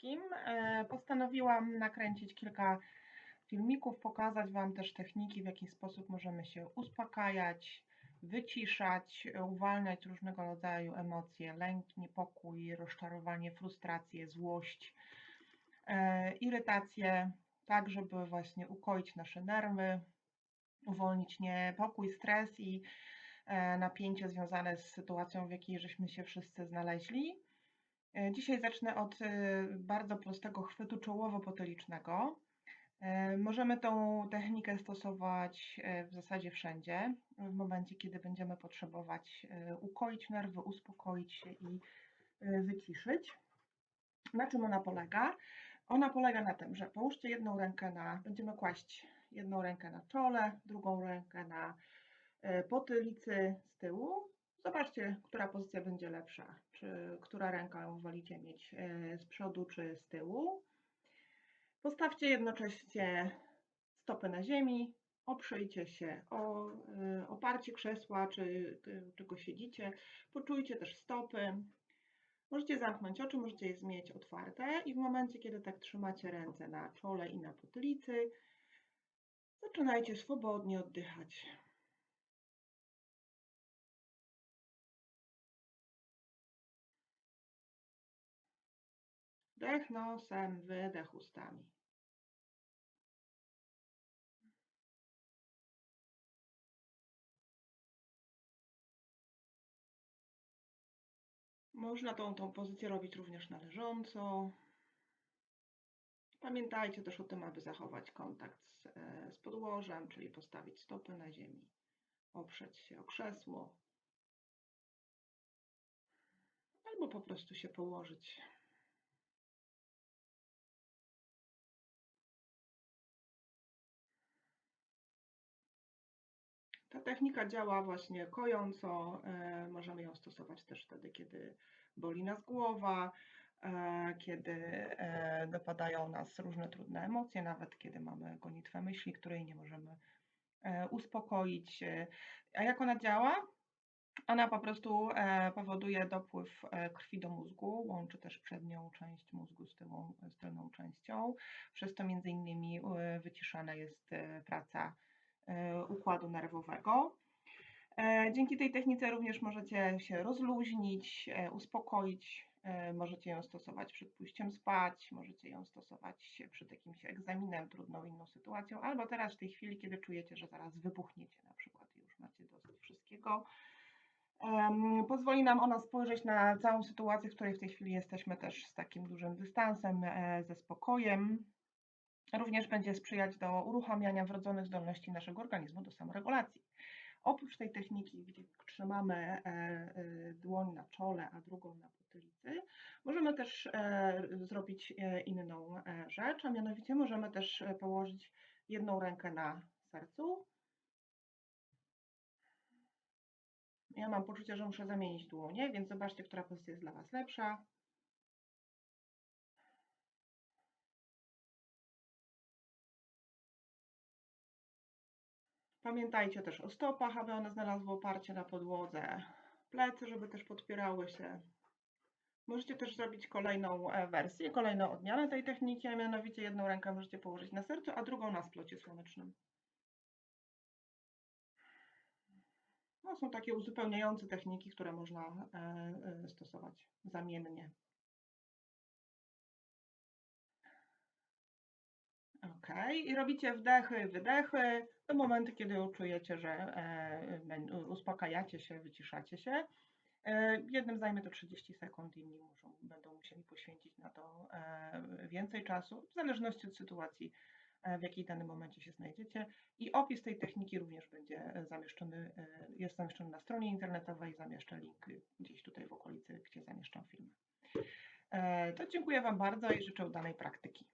wszystkim. E, Postanowiłam nakręcić kilka filmików, pokazać Wam też techniki, w jaki sposób możemy się uspokajać, wyciszać, uwalniać różnego rodzaju emocje, lęk, niepokój, rozczarowanie, frustrację, złość, e, irytację, tak żeby właśnie ukoić nasze nerwy, uwolnić niepokój, stres i e, napięcie związane z sytuacją, w jakiej żeśmy się wszyscy znaleźli. E, Dzisiaj zacznę od e, bardzo prostego chwytu czołowo-potylicznego. E, Możemy tą technikę stosować w zasadzie wszędzie, w momencie, kiedy będziemy potrzebować ukoić nerwy, uspokoić się i wyciszyć. Na czym ona polega? Ona polega na tym, że połóżcie jedną rękę na, będziemy kłaść jedną rękę na czole, drugą rękę na potylicy z tyłu. Zobaczcie, która pozycja będzie lepsza, czy która ręka ją wolicie mieć e, z przodu czy z tyłu. Postawcie jednocześnie stopy na ziemi, oprzyjcie się o e, oparcie krzesła, czy czego siedzicie. Poczujcie też stopy. Możecie zamknąć oczy, możecie je mieć otwarte i w momencie, kiedy tak trzymacie ręce na czole i na potylicy, zaczynajcie swobodnie oddychać. Wdech nosem, wydech ustami. Można tą, tą pozycję robić również na leżąco. Pamiętajcie też o tym, aby zachować kontakt z, e, z podłożem, czyli postawić stopy na ziemi, oprzeć się o krzesło, albo po prostu się położyć. Ta technika działa właśnie kojąco. e, Możemy ją stosować też wtedy, kiedy boli nas głowa, e, kiedy e, dopadają nas różne trudne emocje, nawet kiedy mamy gonitwę myśli, której nie możemy uspokoić. A jak ona działa? Ona po prostu powoduje dopływ krwi do mózgu, łączy też przednią część mózgu z tyłą, z tylną częścią. Przez to między innymi wyciszana jest praca układu nerwowego. E, Dzięki tej technice również możecie się rozluźnić, e, uspokoić. e, Możecie ją stosować przed pójściem spać, możecie ją stosować przed jakimś egzaminem, trudną inną sytuacją, albo teraz w tej chwili, kiedy czujecie, że zaraz wybuchniecie na przykład i już macie dosyć wszystkiego. Pozwoli nam ona spojrzeć na całą sytuację, w której w tej chwili jesteśmy też z takim dużym dystansem, e, ze spokojem. Również będzie sprzyjać do uruchamiania wrodzonych zdolności naszego organizmu do samoregulacji. Oprócz tej techniki, gdzie trzymamy e, e, dłoń na czole, a drugą na potylicy, możemy też e, zrobić inną rzecz, a mianowicie możemy też położyć jedną rękę na sercu. Ja mam poczucie, że muszę zamienić dłonie, więc zobaczcie, która pozycja jest dla Was lepsza. Pamiętajcie też o stopach, aby one znalazły oparcie na podłodze. Plecy, żeby też podpierały się. Możecie też zrobić kolejną e, wersję, kolejną odmianę tej techniki, a mianowicie jedną rękę możecie położyć na sercu, a drugą na splocie słonecznym. No, są takie uzupełniające techniki, które można e, e, stosować zamiennie. I robicie wdechy, wydechy do momentu, kiedy czujecie, że e, uspokajacie się, wyciszacie się. E, Jednym zajmie to 30 sekund, inni muszą, będą musieli poświęcić na to e, więcej czasu, w zależności od sytuacji, w jakiej w danym momencie się znajdziecie. I opis tej techniki również będzie zamieszczony, jest zamieszczony na stronie internetowej. Zamieszczę link gdzieś tutaj w okolicy, gdzie zamieszczam film. E, To dziękuję Wam bardzo i życzę udanej praktyki.